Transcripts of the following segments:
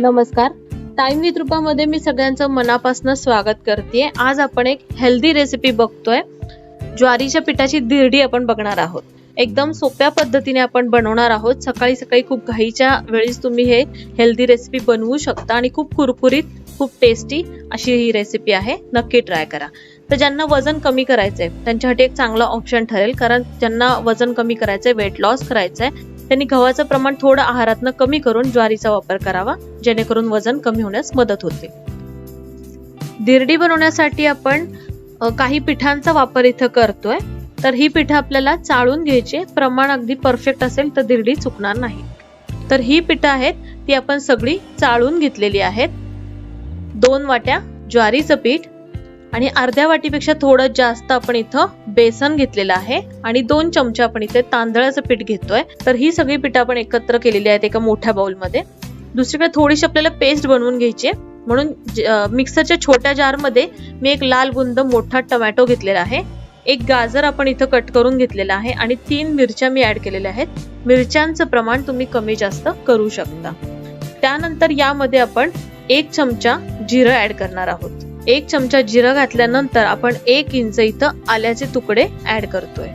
नमस्कार. Time with रूपामध्ये मी सगळ्यांचं मनापासून स्वागत करते आज आपण एक हेल्दी रेसिपी बघतोय. ज्वारीच्या पिठाची दिरडी आपण बघणार आहोत. एकदम सोप्या पद्धतीने आपण बनवणार आहोत. सकाळी सकाळी खूप घाईच्या वेळेस तुम्ही हे हेल्दी रेसिपी बनवू शकता आणि खूप कुरकुरीत खूप टेस्टी अशी ही रेसिपी आहे. नक्की ट्राय करा. तर ज्यांना वजन कमी करायचंय त्यांच्यासाठी एक चांगला ऑप्शन ठरेल. कारण ज्यांना वजन कमी करायचंय वेट लॉस करायचंय त्यांनी गव्हाचं प्रमाण थोडं आहारातनं कमी करून ज्वारीचा वापर करावा जेणेकरून वजन कमी होण्यास मदत होते. दिरडी बनवण्यासाठी आपण काही पिठांचा वापर इथं करतोय. तर ही पिठं आपल्याला चाळून घ्यायची प्रमाण अगदी परफेक्ट असेल तर दिरडी चुकणार नाही. तर ही पिठं आहेत ती आपण सगळी चाळून घेतलेली आहेत. दोन वाट्या ज्वारीचं पीठ आणि अर्ध्या वाटीपेक्षा थोडं जास्त आपण इथं बेसन घेतलेलं आहे. आणि दोन चमचे आपण इथे तांदळाचं पीठ घेतोय. तर ही सगळी पीठ आपण एकत्र केलेली आहेत एका मोठ्या बाउलमध्ये दुसरीकडे थोडीशी आपल्याला पेस्ट बनवून घ्यायची म्हणून मिक्सरच्या छोट्या जारमध्ये मी एक लाल बुंद मोठा टोमॅटो घेतलेला आहे. एक गाजर आपण इथं कट करून घेतलेला आहे. आणि तीन मिरच्या मी ऍड केलेल्या आहेत. मिरच्यांचं प्रमाण तुम्ही कमी जास्त करू शकता. त्यानंतर यामध्ये आपण एक चमचा जिरं ऍड करणार आहोत. एक चमचा जिरं घातल्यानंतर आपण एक इंच इथं आल्याचे तुकडे ऍड करतोय.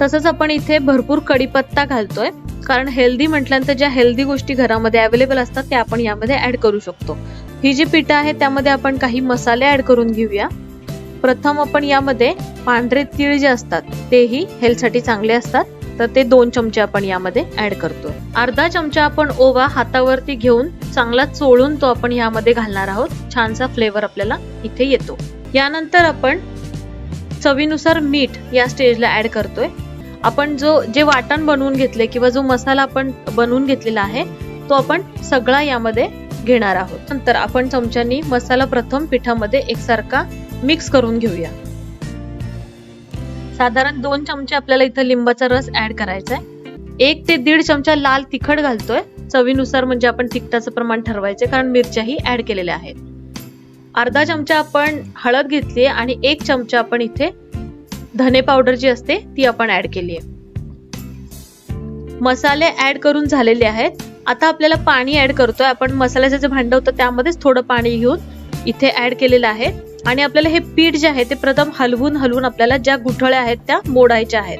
तसंच आपण इथे भरपूर कढीपत्ता घालतोय कारण हेल्दी म्हटल्यानंतर ज्या हेल्दी गोष्टी घरामध्ये अवेलेबल असतात त्या आपण यामध्ये ऍड करू शकतो. ही जी पिठं आहे त्यामध्ये आपण काही मसाले ऍड करून घेऊया. प्रथम आपण यामध्ये पांढरे तीळ जे असतात तेही हेल्थसाठी चांगले असतात. तर ते दोन चमचे आपण यामध्ये ऍड करतो. अर्धा चमचा आपण ओवा हातावरती घेऊन चांगला चोळून तो आपण यामध्ये घालणार आहोत. छानसा फ्लेवर आपल्याला इथे येतो. यानंतर आपण चवीनुसार मीठ या स्टेजला ऍड करतोय. आपण जो जे वाटण बनवून घेतले किंवा जो मसाला आपण बनवून घेतलेला आहे तो आपण सगळा यामध्ये घेणार आहोत. नंतर आपण चमच्यानी मसाला प्रथम पिठामध्ये एकसारखा मिक्स करून घेऊया. साधारण दोन चमचे आपल्याला इथं लिंबाचा रस ऍड करायचा आहे एक ते दीड चमचा लाल तिखट घालतोय. चवीनुसार म्हणजे आपण तिखटाचं प्रमाण ठरवायचे कारण मिरच्याही ऍड केलेल्या आहेत. अर्धा चमचा आपण हळद घेतली आणि एक चमचा आपण इथे धने पावडर जी असते ती आपण ऍड केली आहे मसाले ऍड करून झालेले आहेत. आता आपल्याला पाणी ऍड करतोय. आपण मसाल्याचं जे भांड होतं त्यामध्येच थोडं पाणी घेऊन इथे ऍड केलेलं आहे. आणि आपल्याला हे पीठ जे आहे ते प्रथम हलवून हलवून आपल्याला ज्या गुठळ्या आहेत त्या मोडायच्या आहेत.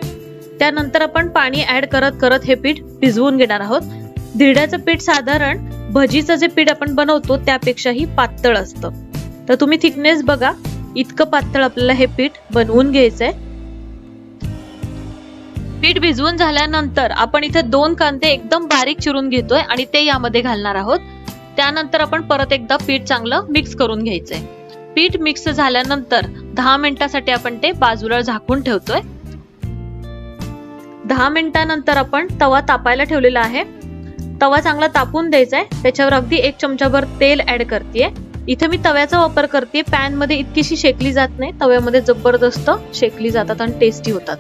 त्यानंतर आपण पाणी ऍड करत करत हे पीठ भिजवून घेणार आहोत. धिरड्याचं पीठ साधारण भजीचं जे पीठ आपण बनवतो त्यापेक्षाही पातळ असतं. तर तुम्ही थिकनेस बघा इतकं पातळ आपल्याला हे पीठ बनवून घ्यायचंय. पीठ भिजवून झाल्यानंतर आपण इथे दोन कांदे एकदम बारीक चिरून घेतोय आणि ते यामध्ये घालणार आहोत. त्यानंतर आपण परत एकदा पीठ चांगलं मिक्स करून घ्यायचंय. पीठ मिक्स झाल्यानंतर दहा मिनिटासाठी आपण ते बाजूला झाकून ठेवतोय. दहा मिनिटानंतर आपण तवा तापायला ठेवलेला आहे. तवा चांगला तापून द्यायचा आहे त्याच्यावर अगदी एक चमचाभर तेल ऍड करते इथे मी तव्याचा वापर करते पॅनमध्ये इतकीशी शेकली जात नाही. तव्यामध्ये जबरदस्त शेकली जातात आणि टेस्टी होतात.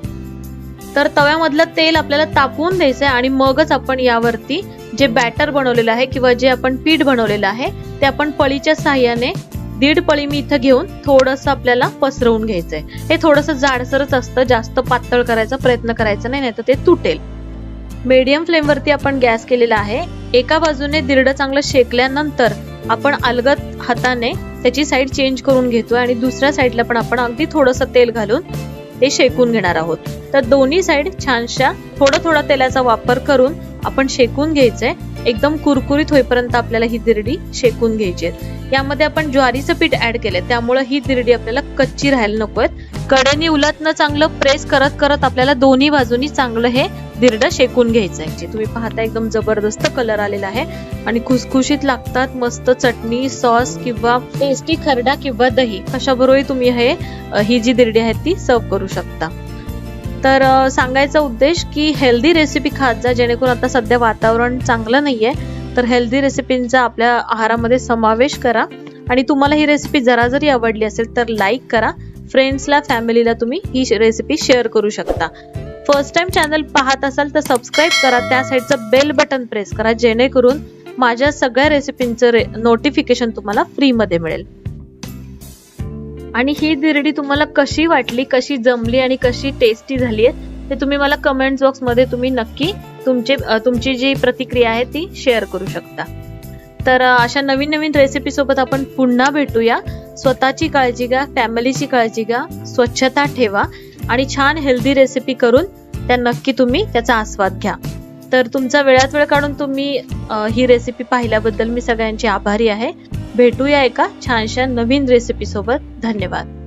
तर तव्यामधलं तेल आपल्याला तापवून द्यायचंय आणि मगच आपण यावरती जे बॅटर बनवलेलं आहे किंवा जे आपण पीठ बनवलेलं आहे ते आपण पळीच्या साह्याने दीड पळी मी इथं घेऊन थोडस आपल्याला पसरवून घ्यायचंय. हे थोडस जाडसरच असतं जास्त पातळ करायचा प्रयत्न करायचा नाही नाही तर ते तुटेल. मीडियम फ्लेम वरती आपण गॅस केलेला आहे. एका बाजूने दिरडं चांगलं शेकल्यानंतर आपण अलगद हाताने त्याची साईड चेंज करून घेतोय आणि दुसऱ्या साईडला पण आपण अगदी थोडस तेल घालून ते शेकून घेणार आहोत. तर दोन्ही साईड छानशा थोडा थोडा तेलाचा वापर करून आपण शेकून घ्यायचंय. एकदम कुरकुरीत होईपर्यंत आपल्याला ही दिरडी शेकून घ्यायची आहे. यामध्ये आपण ज्वारीचं पीठ ऍड केले त्यामुळे ही दिरडी आपल्याला कच्ची राहायला नकोय कडेने उलटनं चांगलं प्रेस करत करत आपल्याला दोन्ही बाजूनी चांगलं हे दिरडं शेकून घ्यायचंय. जे तुम्ही पाहता एकदम जबरदस्त कलर आलेला आहे. आणि खुसखुशीत लागतात मस्त चटणी सॉस किंवा टेस्टी खरडा किंवा दही. कशाबरोबरही तुम्ही हे ही जी दिरडी आहे ती सर्व करू शकता. तर सांगायचा उद्देश की हेल्दी रेसिपी खात जा जेणेकरून आता सध्या वातावरण चांगलं नाहीये. तर हेल्दी रेसिपींचा आपल्या आहारामध्ये समावेश करा. आणि तुम्हाला ही रेसिपी जरा जरी आवडली असेल तर लाईक करा. फ्रेंड्सला फॅमिलीला तुम्ही ही रेसिपी शेअर करू शकता. फर्स्ट टाइम चॅनल पाहत असाल तर सबस्क्राईब करा. त्या साईडचं बेल बटन प्रेस करा. जेणेकरून माझ्या सगळ्या रेसिपींचं नोटिफिकेशन तुम्हाला फ्रीमध्ये मिळेल. आणि ही दिरडी तुम्हाला कशी वाटली कशी जमली आणि कशी टेस्टी झाली आहे ते तुम्ही मला कमेंट बॉक्समध्ये तुम्ही नक्की तुमचे तुमची जी प्रतिक्रिया आहे ती शेअर करू शकता. तर अशा नवीन नवीन रेसिपी सोबत आपण पुन्हा भेटूया. स्वतःची काळजी घ्या फॅमिलीची काळजी घ्या स्वच्छता ठेवा आणि छान हेल्दी रेसिपी करून त्या नक्की तुम्ही त्याचा आस्वाद घ्या. तर तुमचा वेळात वेळ काढून तुम्ही ही रेसिपी पाहिल्याबद्दल मी सगळ्यांची आभारी आहे. भेटूया एका छानशा नवीन रेसिपी सोबत. धन्यवाद.